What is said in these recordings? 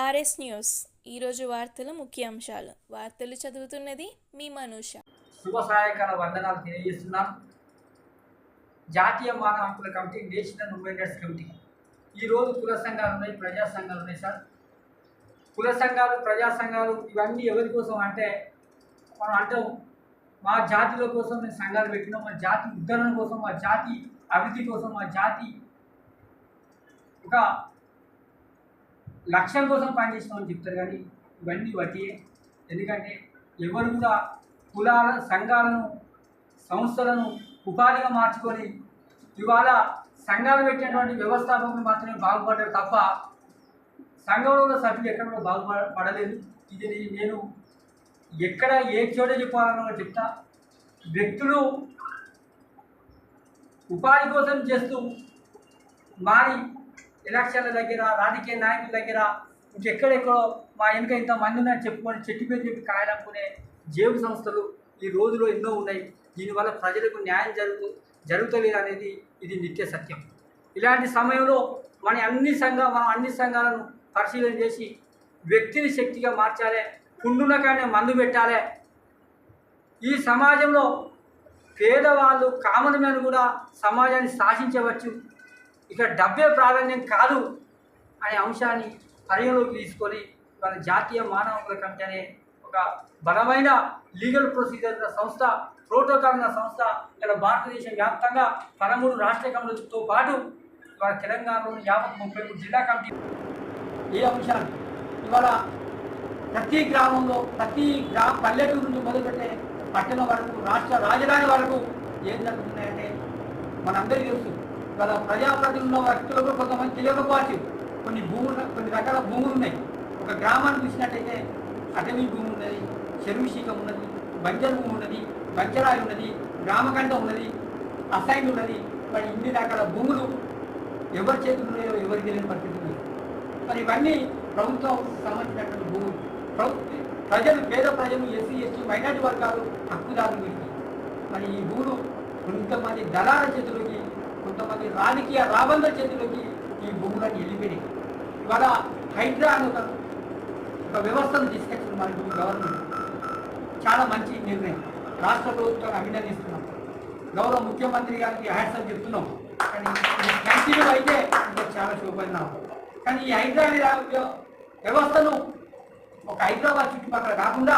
RS news. ఈరోజు వార్తల ముఖ్యాంశాలు. వార్తలు చదువుతున్నది మీ మనూష. శుభ సాయకాల వందనాలు తెలియజేస్తున్నాం. జాతీయ మానవ హక్కుల committee national women rights committee. ఈరోజు కుల సంఘాలు ఉన్నాయి ప్రజా సంఘాలు ఉన్నాయి సార్. కుల సంఘాలు ప్రజా సంఘాలు ఇవన్నీ ఎవరి కోసం అంటే మనం అంటాం మా జాతిల కోసం మేము సంఘాలు పెట్టినాం మా జాతి ఉద్ధరణ కోసం మా జాతి అభివృద్ధి కోసం మా జాతి ఒక లక్ష్యం కోసం పనిచేస్తామని చెప్తారు కానీ ఇవన్నీ వడ్డీ ఎందుకంటే ఎవరు కూడా కులాల సంఘాలను సంస్థలను ఉపాధిగా మార్చుకొని ఇవాళ సంఘాలు పెట్టినటువంటి వ్యవస్థాపకులు మాత్రమే బాగుపడ్డారు తప్ప సంఘంలో ఉన్న సభ్యులు ఎక్కడ కూడా బాగుపడలేదు ఇది నేను ఎక్కడ ఏ చోట చెప్పాలన్నా చెప్తా. వ్యక్తులు ఉపాధి కోసం చేస్తూ మారి ఎలక్షన్ల దగ్గర రాజకీయ నాయకుల దగ్గర ఇంకెక్కడెక్కడో మా వెనుక ఇంత మంది ఉన్నాయని చెప్పుకొని చెట్టు పేరు చెప్పి కాయాలనుకునే జేబు సంస్థలు ఈ రోజులో ఎన్నో ఉన్నాయి. దీనివల్ల ప్రజలకు న్యాయం జరుగు జరుగుతలేదు అనేది ఇది నిత్య సత్యం. ఇలాంటి సమయంలో మన అన్ని సంఘ మనం అన్ని సంఘాలను పరిశీలన చేసి వ్యక్తిని శక్తిగా మార్చాలి కుండున కానీ మందు పెట్టాలి. ఈ సమాజంలో పేదవాళ్ళు కామన్ మ్యాన్ కూడా సమాజాన్ని శాసించవచ్చు. ఇక్కడ డబ్బే ప్రాధాన్యం కాదు అనే అంశాన్ని పరిగణలోకి తీసుకొని వాళ్ళ జాతీయ మానవ హక్కుల కమిటీ అనే ఒక బలమైన లీగల్ ప్రొసీజర్ సంస్థ ప్రోటోకాల్ సంస్థ ఇలా భారతదేశం వ్యాప్తంగా పదమూడు రాష్ట్ర కమిటీలతో పాటు ఇవాళ తెలంగాణలోని యాభై ముప్పై మూడు జిల్లా కమిటీ ఏ అంశాలు ఇవాళ ప్రతి గ్రామంలో ప్రతి గ్రా పల్లెటూరు నుంచి మొదలుపెట్టే పట్టణం వరకు రాష్ట్ర రాజధాని వరకు ఏం జరుగుతున్నాయంటే మనందరికీ తెలుసు. మన ప్రజాప్రతినిధుల వ్యక్తులకు కొంతమంది తెలియకపోవచ్చు కొన్ని భూములు కొన్ని రకాల భూములు ఉన్నాయి. ఒక గ్రామాన్ని చూసినట్టయితే అటవీ భూమి ఉన్నది చెరువుశీకం ఉన్నది బంజర్ భూమి ఉన్నది బంజరాయి ఉన్నది గ్రామకంఠం ఉన్నది అసైన్ ఉన్నది. మరి ఇన్ని రకాల భూములు ఎవరి చేతులు ఉన్నాయో ఎవరికి తెలియని పరిస్థితి ఉంది మరి ఇవన్నీ ప్రభుత్వం సంబంధించినటువంటి భూములు. ప్రజలు పేద ప్రజలు ఎస్సీ ఎస్టీ మైనార్టీ వర్గాలు హక్కుదారులు వీరికి. మరి ఈ భూములు కొంతమంది దళాల చేతులకి కొంతమంది రాజకీయ రాబంద చేతిలోకి ఈ భూములన్నీ వెళ్ళిపోయినాయి. ఇవాళ హైడ్రా అని ఒక వ్యవస్థను తీసుకొచ్చింది మన గవర్నమెంట్. చాలా మంచి నిర్ణయం. రాష్ట్ర ప్రభుత్వాన్ని అభినందిస్తున్నాం. గౌరవ ముఖ్యమంత్రి గారికి హ్యాట్స్ చెప్తున్నాం. కానీ కంటిన్యూ అయితే ఇంకా చాలా శుభపరిణామం. కానీ ఈ హైదరాబాద్ వ్యవస్థను ఒక హైదరాబాద్ చుట్టుపక్కల కాకుండా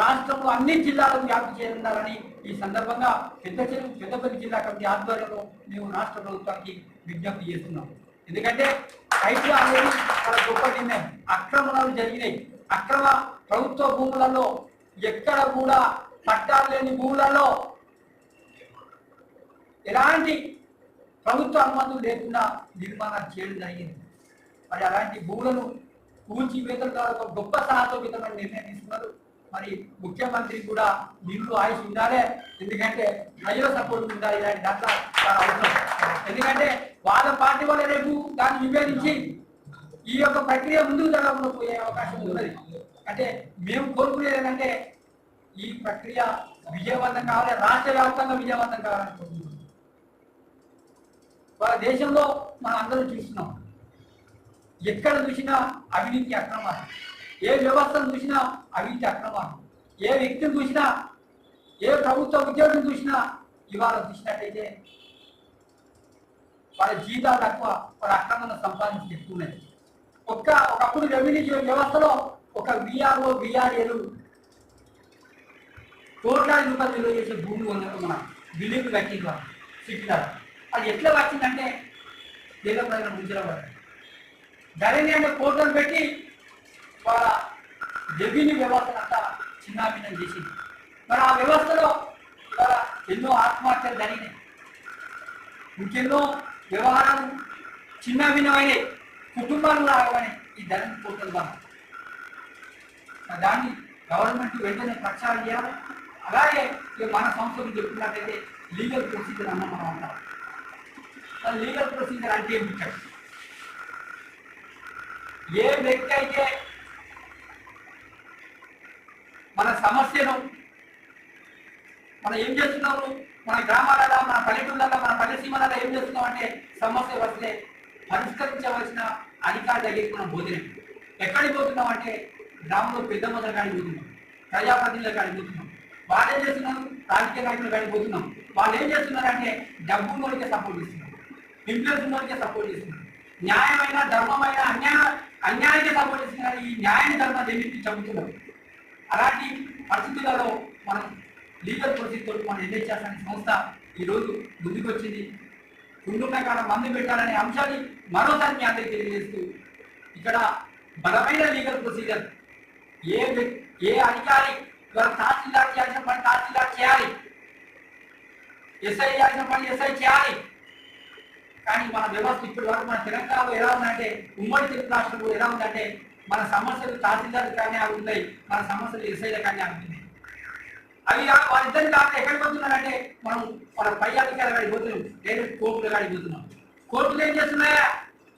రాష్ట్రంలో అన్ని జిల్లాలకు వ్యాప్తి చేయనున్నారని ఈ సందర్భంగా పెద్ద చెరువు పెద్దపల్లి జిల్లా కమిటీ ఆధ్వర్యంలో మేము రాష్ట్ర ప్రభుత్వానికి విజ్ఞప్తి చేస్తున్నాం. ఎందుకంటే హైడ్రా అనేది చాలా గొప్ప నిర్ణయం. అక్రమణాలు జరిగినాయి. అక్రమ ప్రభుత్వ భూములలో ఎక్కడ కూడా పట్టాలు లేని భూములలో ఎలాంటి ప్రభుత్వ అనుమతులు లేకుండా నిర్మాణాలు చేయడం జరిగింది. మరి అలాంటి భూములను కూల్చివేతల ద్వారా గొప్ప సాహసోపితమైన నిర్ణయం తీసుకున్నారు. మరి ముఖ్యమంత్రి కూడా నిన్ను ఆయుష్ ఉండాలి ఎందుకంటే ప్రజల సపోర్ట్ ఉండాలి ఇలాంటి దాంట్లో చాలా అవసరం. ఎందుకంటే వాళ్ళ పార్టీ వల్ల రేపు దాన్ని విభేదించి ఈ యొక్క ప్రక్రియ ముందుకు జరగకుండా పోయే అవకాశం ఉన్నది. అంటే మేము కోరుకునేది ఏంటంటే ఈ ప్రక్రియ విజయవంతం కావాలి రాష్ట్ర వ్యాప్తంగా విజయవంతం కావాలనుకుంటున్నాం వాళ్ళ దేశంలో మనం అందరం చూస్తున్నాం. ఎక్కడ చూసినా అవినీతి అక్రమాలు. ఏ వ్యవస్థను చూసినా అవినీతి అక్రమాలు. ఏ వ్యక్తిని చూసినా ఏ ప్రభుత్వ ఉద్యోగిని చూసినా ఇవాళ చూసినట్టయితే వాళ్ళ జీతాలు తక్కువ వాళ్ళ అక్రమంగా సంపాదించి ఎక్కువన్నది ఒక్క ఒకప్పుడు రెవెన్యూ వ్యవస్థలో ఒక విఆర్ఓ విఆర్ఏలు కోట్లాది రూపాయలు విలువ చేసే భూమి ఉన్నట్టు మన బిల్డింగ్ కట్టింది వాళ్ళు సిటీలో అది ఎట్లా వచ్చిందంటే పేద ప్రజల ముందులో పడ్డారు ధరణి అంటే కోట్లను పెట్టి వాళ్ళ రెవెన్యూ వ్యవస్థను అంతా చిన్నాభిన్నం చేసింది. మరి ఆ వ్యవస్థలో ఇవాళ ఎన్నో ఆత్మహత్యలు జరిగినాయి. ఇంకెన్నో వ్యవహారాలు చిన్నాభిన్నమైనవి కుటుంబాలు రాగమైనాయి ఈ ధరణి పోర్టల్ వల్ల మరి దాన్ని గవర్నమెంట్ వెంటనే ప్రచారం చేయాలి. అలాగే ఇక మన సంస్థలు చెప్తున్నట్టయితే లీగల్ ప్రొసీజర్ అన్న మనం అంటాం. లీగల్ ప్రొసీజర్ అంటే ఏమి చెప్పండి? ఏ వ్యక్తి అయితే మన సమస్యను మనం ఏం చేస్తున్నాము? మన గ్రామాలలో మన పల్లెటూళ్ళలో మన పల్లె సీమలలో ఏం చేస్తున్నాం అంటే సమస్య వస్తే పరిష్కరించవలసిన అధికారి దగ్గరికి మనం పోతున్నాం ఎక్కడికి పోతున్నాం అంటే గ్రామంలో పెద్ద మొదల కాడికి పోతున్నాం. ప్రజాప్రతినిధుల కాడికి పోతున్నాం. వాళ్ళు ఏం చేస్తున్నారు? రాజకీయ నాయకుల కాడికి పోతున్నాం. వాళ్ళు ఏం చేస్తున్నారంటే డబ్బు ఉన్నోడికే సపోర్ట్ చేస్తున్నారు. ఇన్ఫ్లుయెన్స్ ఉన్నోడికే సపోర్ట్ చేస్తున్నారు. న్యాయమైన ధర్మమైన అన్యాయ అన్యాయానికి సపోర్ట్ చేస్తున్నారు. ఈ న్యాయాన్ని ధర్మం రెండింటిని చంపుతున్నారు? అలాంటి పరిస్థితులలో మనం లీగల్ ప్రొసీజ్ మనం ఎన్హెచ్ఎస్ అనే సంస్థ ఈరోజు ముందుకు వచ్చింది ఉండున్న కాడ మందు పెట్టాలనే అంశాన్ని మరోసారి మీ అందరికీ తెలియజేస్తూ ఇక్కడ బలమైన లీగల్ ప్రొసీజర్ ఏ ఏ అధికారి ఇవాళ తహసీల్దార్ చేయాల్సిన పని తహసీల్దార్ చేయాలి. ఎస్ఐ చేయాల్సిన పని ఎస్ఐ చేయాలి. కానీ మన వ్యవస్థ ఇప్పటి వరకు మన తెలంగాణలో ఎలా ఉందంటే ఉమ్మడి తెలుగు రాష్ట్రంలో ఎలా ఉందంటే మన సమస్యలు తహసీల్దార్ కానీ అవి ఉన్నాయి మన సమస్యలు ఎస్ఐల కానీ అవి ఉన్నాయి అవి వాళ్ళిద్దరు కాకుండా ఎక్కడికి పోతున్నారంటే మనం మన పై అధికారి కాడికి పోతున్నాం లేదు కోర్టుల కాడికి పోతున్నాం. కోర్టులు ఏం చేస్తున్నాయా?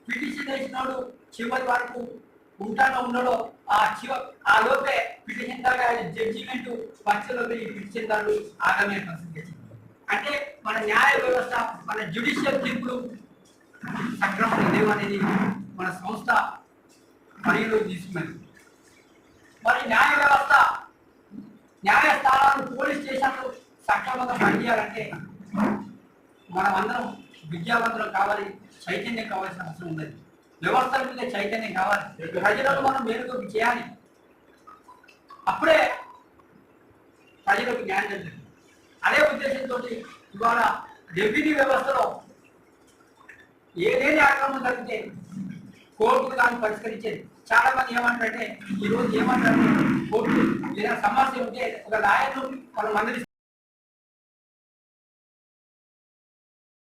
పిటిషన్ వేసినోడు చివరి వరకు ఉంటానో ఉన్నాడో ఆ చివ ఆ లోపే పిటిషన్ దాకా జడ్జిమెంట్ వచ్చేలోపే ఈ పిటిషన్ దారు ఆగమే పరిస్థితి అంటే మన న్యాయ వ్యవస్థ మన జ్యుడిషియల్ తీర్పులు సక్రమంగా లేవు అనేది మన సంస్థ పరిగణలో తీసుకున్నది మరి న్యాయ వ్యవస్థ న్యాయస్థానాలు పోలీస్ స్టేషన్లు సక్రమంగా పనిచేయాలంటే మనం అందరం కావాలి చైతన్యం కావాల్సిన అవసరం ఉంది వ్యవస్థల మీద చైతన్యం కావాలి. ప్రజలను మనం మేలుకొల్పి చేయాలి. అప్పుడే ప్రజలకు జ్ఞానం జరుగుతుంది. అదే ఉద్దేశంతో ఇవాళ రెవెన్యూ వ్యవస్థలో ఏదేని ఆక్రమణ జరిగితే కోర్టులు కానీ పరిష్కరించేది? చాలా మంది ఏమంటారంటే ఈ రోజు ఏమంటారంటే కోర్టు ఏదైనా సమస్య ఉంటే ఒక లాయర్ను వాళ్ళు మందలిస్తాం